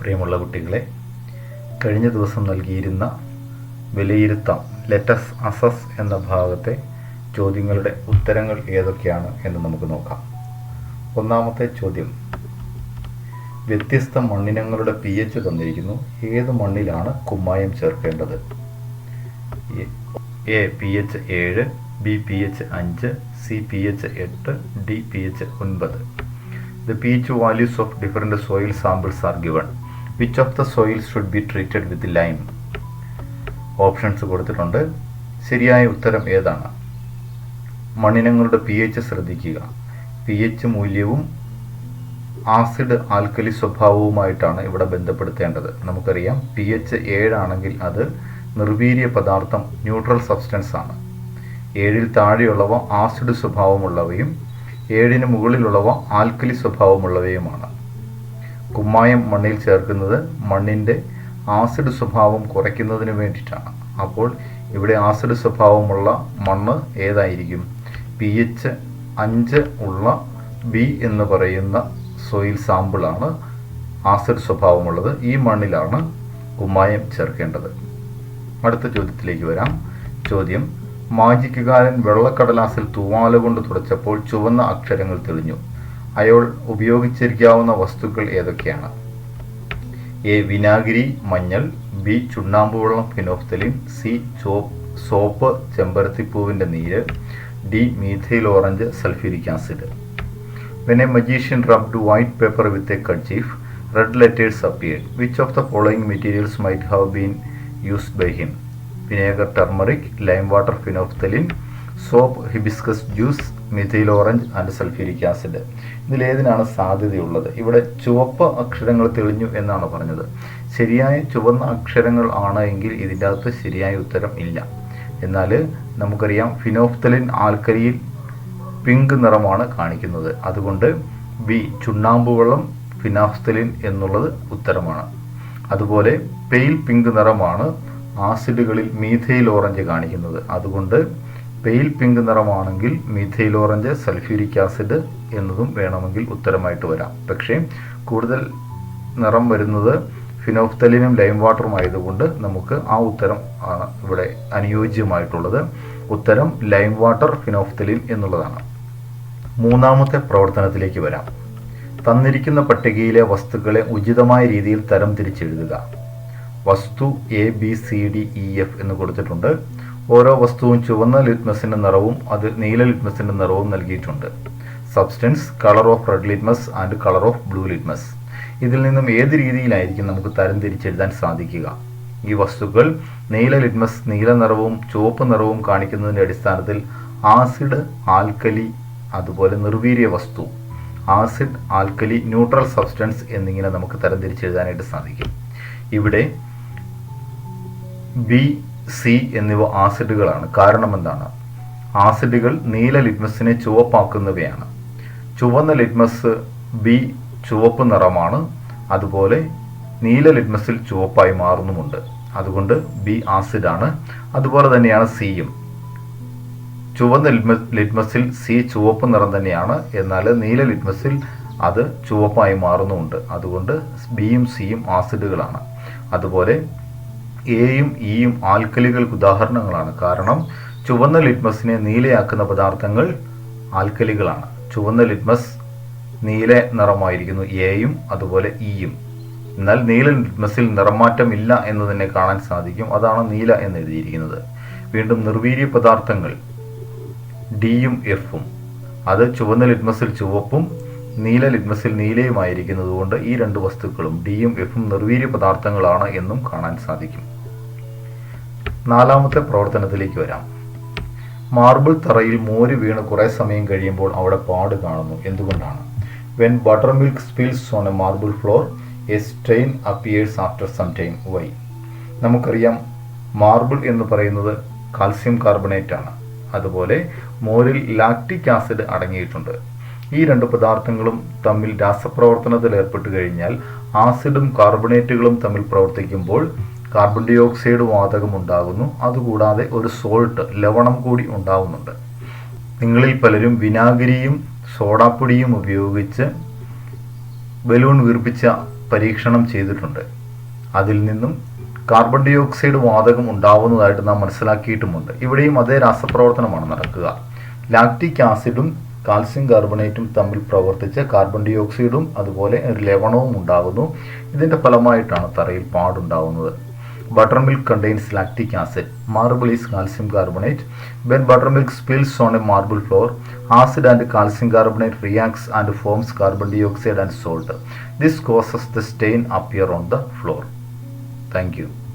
പ്രിയമുള്ള കുട്ടികളെ കഴിഞ്ഞ ദിവസം നൽകിയിരുന്ന വിലയിരുത്താം ലെറ്റസ് അസസ് എന്ന ഭാഗത്തെ ചോദ്യങ്ങളുടെ ഉത്തരങ്ങൾ ഏതൊക്കെയാണ് എന്ന് നമുക്ക് നോക്കാം. ഒന്നാമത്തെ ചോദ്യം വ്യത്യസ്ത മണ്ണിനങ്ങളുടെ പി എച്ച് തന്നിരിക്കുന്നു ഏത് മണ്ണിലാണ് കുമ്മായം ചേർക്കേണ്ടത്? എ പി എച്ച് ഏഴ് ബി പി എച്ച് അഞ്ച് സി പി എച്ച് എട്ട് ഡി പി എച്ച് ഒൻപത്. The P H values of different soil samples are given. Which of the soil should be treated with lime options കൊടുത്തിട്ടുണ്ട്. ശരിയായ ഉത്തരം ഏതാണ്? മണ്ണിനങ്ങളുടെ P H ശ്രദ്ധിക്കുക. P H മൂല്യവും ആസിഡ് ആൽക്കലി സ്വഭാവവുമായിട്ടാണ് ഇവിടെ ബന്ധപ്പെടുത്തേണ്ടത്. നമുക്കറിയാം പി എച്ച് ഏഴാണെങ്കിൽ അത് നിർവീര്യ പദാർത്ഥം ന്യൂട്രൽ സബ്സ്റ്റൻസ് ആണ്. ഏഴിൽ താഴെയുള്ളവ ആസിഡ് സ്വഭാവമുള്ളവയും ഏഴിന് മുകളിലുള്ളവ ആൽക്കലി സ്വഭാവമുള്ളവയുമാണ്. കുമ്മായം മണ്ണിൽ ചേർക്കുന്നത് മണ്ണിന്റെ ആസിഡ് സ്വഭാവം കുറയ്ക്കുന്നതിന് വേണ്ടിയിട്ടാണ്. അപ്പോൾ ഇവിടെ ആസിഡ് സ്വഭാവമുള്ള മണ്ണ് ഏതായിരിക്കും? പി എച്ച് അഞ്ച് ഉള്ള ബി എന്ന് പറയുന്ന സോയിൽ സാമ്പിളാണ് ആസിഡ് സ്വഭാവമുള്ളത്. ഈ മണ്ണിലാണ് കുമ്മായം ചേർക്കേണ്ടത്. അടുത്ത ചോദ്യത്തിലേക്ക് വരാം. ചോദ്യം മാജിക്കുകാരൻ വെള്ളക്കടലാസിൽ തൂവാല കൊണ്ട് തുടച്ചപ്പോൾ ചുവന്ന അക്ഷരങ്ങൾ തെളിഞ്ഞു. അയാൾ ഉപയോഗിച്ചിരിക്കാവുന്ന വസ്തുക്കൾ ഏതൊക്കെയാണ്? എ. വിനാഗിരി മഞ്ഞൾ. ബി. ചുണ്ണാമ്പ് വെള്ളം ഫിനോഫ്തലിൻ. സി. സോപ്പ് ചെമ്പരത്തിപ്പൂവിന്റെ നീര്. D. Methyl orange sulphuric acid. When magician rubbed white paper with a kerchief red letters appeared which of the following materials might have been used by him vinegar turmeric lime water phenolphthalein. Soap hibiscus juice methyl orange and sulphuric acid ഇതിലേതിനാണ് സാധ്യതയുള്ളത്? ഇവിടെ ചുവപ്പ് അക്ഷരങ്ങൾ തെളിഞ്ഞു എന്നാണ് പറഞ്ഞത്. ശരിയായ ചുവന്ന അക്ഷരങ്ങൾ ആണ് എങ്കിൽ ഇതിന്റെ അകത്ത് ശരിയായ ഉത്തരം ഇല്ല. എന്നാൽ നമുക്കറിയാം ഫിനോഫ്തലിൻ ആൽക്കരിയിൽ പിങ്ക് നിറമാണ് കാണിക്കുന്നത്. അതുകൊണ്ട് ബി ചുണ്ണാമ്പ് വെള്ളം ഫിനാഫ്തലിൻ എന്നുള്ളത് ഉത്തരമാണ്. അതുപോലെ പെയിൽ പിങ്ക് നിറമാണ് ആസിഡുകളിൽ മീഥൈൽ ഓറഞ്ച് കാണിക്കുന്നത്. അതുകൊണ്ട് പെയിൽ പിങ്ക് നിറമാണെങ്കിൽ മീഥൈൽ ഓറഞ്ച് സൾഫ്യൂരിക് ആസിഡ് എന്നതും വേണമെങ്കിൽ ഉത്തരമായിട്ട് വരാം. പക്ഷേ കൂടുതൽ നിറം വരുന്നത് ഫിനോഫ്തലിനും ലൈം വാട്ടറും ആയതുകൊണ്ട് നമുക്ക് ആ ഉത്തരം ആണ് ഇവിടെ അനുയോജ്യമായിട്ടുള്ളത്. ഉത്തരം ലൈം വാട്ടർ ഫിനോഫ്തലിൻ എന്നുള്ളതാണ്. മൂന്നാമത്തെ പ്രവർത്തനത്തിലേക്ക് വരാം. തന്നിരിക്കുന്ന പട്ടികയിലെ വസ്തുക്കളെ ഉചിതമായ രീതിയിൽ തരം തിരിച്ചെഴുതുക. വസ്തു A B C D E F എന്ന് കൊടുത്തിട്ടുണ്ട്. ഓരോ വസ്തുവും ചുവന്ന ലിറ്റ്മസിന്റെ നിറവും അത് നീല ലിറ്റ്മസിന്റെ നിറവും നൽകിയിട്ടുണ്ട്. Substance colour of red litmus and colour of blue litmus ഇതിൽ നിന്നും ഏത് രീതിയിലായിരിക്കും നമുക്ക് തരം തിരിച്ചെഴുതാൻ സാധിക്കുക? ഈ വസ്തുക്കൾ നീല ലിറ്റ്മസ് നീല നിറവും ചുവപ്പ് നിറവും കാണിക്കുന്നതിന്റെ അടിസ്ഥാനത്തിൽ ആസിഡ് ആൽക്കലി അതുപോലെ നിർവീര്യ വസ്തു ആസിഡ് ആൽക്കലി ന്യൂട്രൽ സബ്സ്റ്റൻസ് എന്നിങ്ങനെ നമുക്ക് തരം തിരിച്ചെഴുതാനായിട്ട് സാധിക്കും. ഇവിടെ ബി സി എന്നിവ ആസിഡുകളാണ്. കാരണം എന്താണ്? ആസിഡുകൾ നീല ലിറ്റ്മസിനെ ചുവപ്പാക്കുന്നവയാണ്. ചുവന്ന ലിറ്റ്മസ് ബി ചുവപ്പ് നിറമാണ്. അതുപോലെ നീല ലിറ്റ്മസിൽ ചുവപ്പായി മാറുന്നുമുണ്ട്. അതുകൊണ്ട് ബി ആസിഡാണ്. അതുപോലെ തന്നെയാണ് സിയും. ചുവന്ന ലിറ്റ്മസിൽ സി ചുവപ്പ് നിറം തന്നെയാണ്. എന്നാൽ നീല ലിറ്റ്മസിൽ അത് ചുവപ്പായി മാറുന്നുമുണ്ട്. അതുകൊണ്ട് ബിയും സിയും ആസിഡുകളാണ്. അതുപോലെ എയും ഇയും ആൽക്കലികൾക്ക് ഉദാഹരണങ്ങളാണ്. കാരണം ചുവന്ന ലിറ്റ്മസിനെ നീലയാക്കുന്ന പദാർത്ഥങ്ങൾ ആൽക്കലികളാണ്. ചുവന്ന ലിറ്റ്മസ് നീല നിറമായിരിക്കുന്നു എയും അതുപോലെ ഇയും എന്നാൽ നീല ലിറ്റ്മസിൽ നിറമാറ്റം ഇല്ല എന്ന് തന്നെ കാണാൻ സാധിക്കും. അതാണ് നീല എന്ന് എഴുതിയിരിക്കുന്നത്. വീണ്ടും നിർവീര്യ പദാർത്ഥങ്ങൾ ഡിയും എഫും. അത് ചുവന്ന ലിറ്റ്മസിൽ ചുവപ്പും നീല ലിറ്റ്മസിൽ നീലയുമായിരിക്കുന്നതുകൊണ്ട് ഈ രണ്ട് വസ്തുക്കളും ഡിയും എഫും നിർവീര്യ പദാർത്ഥങ്ങളാണ് എന്നും കാണാൻ സാധിക്കും. നാലാമത്തെ പ്രവർത്തനത്തിലേക്ക് വരാം. മാർബിൾ തറയിൽ മോര് വീണ് കുറേ സമയം കഴിയുമ്പോൾ അവിടെ പാട് കാണുന്നു. എന്തുകൊണ്ടാണ്? When buttermilk spills on a marble floor a stain appears after some time why നമുക്കറിയാം മാർബിൾ എന്ന് പറയുന്നത് കാൽസ്യം കാർബണേറ്റ് ആണ് അതുപോലെ മോരിൽ ലാക്റ്റിക് ആസിഡ് അടങ്ങിയിട്ടുണ്ട്. ഈ രണ്ട് പദാർത്ഥങ്ങളും തമ്മിൽ രാസപ്രവർത്തനത്തിൽ ഏർപ്പെട്ടു കഴിഞ്ഞാൽ ആസിഡും കാർബണേറ്റുകളും തമ്മിൽ പ്രവർത്തിക്കുമ്പോൾ കാർബൺ ഡൈ ഓക്സൈഡ് വാതകം ഉണ്ടാകുന്നു അതുകൂടാതെ ഒരു സോൾട്ട് ലവണം കൂടി ഉണ്ടാകുന്നുണ്ട് നിങ്ങളിൽ പലരും വിനാഗിരിയും സോഡാപ്പൊടിയും ഉപയോഗിച്ച് ബലൂൺ വീർപ്പിച്ച പരീക്ഷണം ചെയ്തിട്ടുണ്ട്. അതിൽ നിന്നും കാർബൺ ഡൈ ഓക്സൈഡ് വാതകം ഉണ്ടാവുന്നതായിട്ട് നാം മനസ്സിലാക്കിയിട്ടുമുണ്ട്. ഇവിടെയും അതേ രാസപ്രവർത്തനമാണ് നടക്കുക. ലാക്റ്റിക് ആസിഡും കാൽസ്യം കാർബണേറ്റും തമ്മിൽ പ്രവർത്തിച്ച് കാർബൺ ഡൈ ഓക്സൈഡും അതുപോലെ ഒരു ലവണവും ഉണ്ടാകുന്നു. ഇതിന്റെ ഫലമായിട്ടാണ് തറയിൽ പാടുണ്ടാവുന്നത്. Buttermilk contains lactic acid marble is calcium carbonate. When buttermilk spills on a marble floor acid and calcium carbonate reacts and forms carbon dioxide and salt. This causes the stain appear on the floor. Thank you